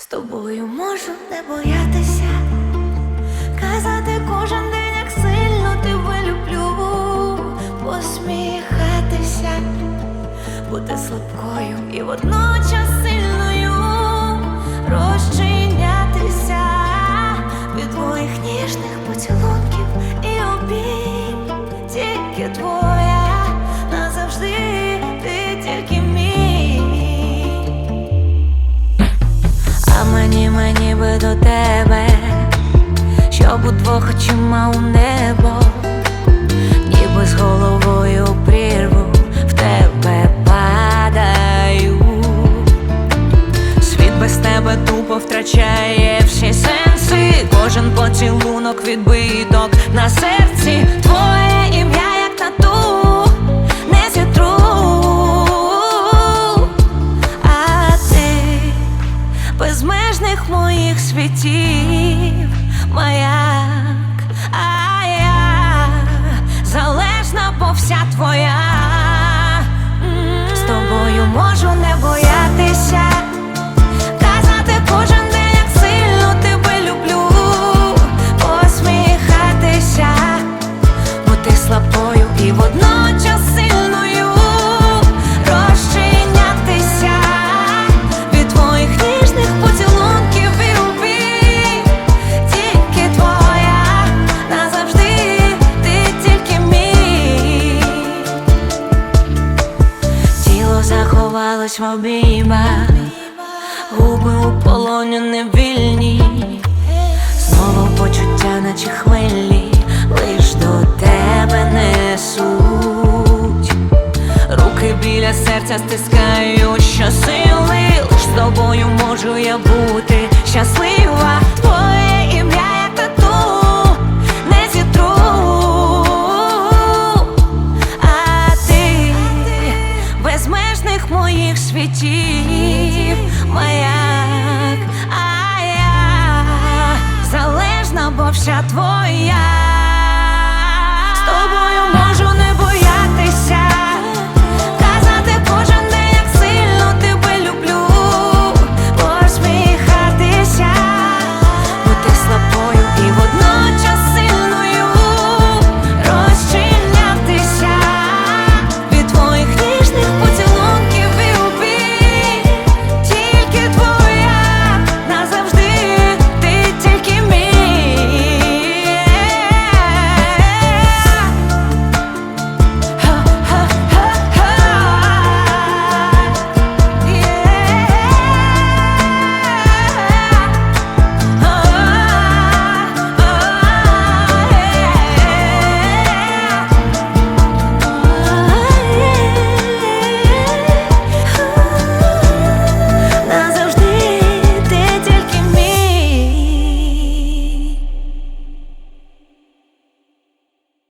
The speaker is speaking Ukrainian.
З тобою можу не боятися, казати кожен день, як сильно тебе люблю, посміхатися, бути слабкою і водночас сильною, розчинятися до тебе, щоб удвох очима у небо, ніби з головою прірву в тебе падаю. Світ без тебе тупо втрачає всі сенси. Кожен поцілунок відбиток на серці. Твоє світів, маяк, Тіло заховалось в обіймах, губи у полоні невільні, знову почуття, наче хвилі, лиш до тебе несуть. Руки біля серця стискають щосили, лиш з тобою можу я бути. Щаслива. Світів, маяк, а я залежна, бо вся твоя.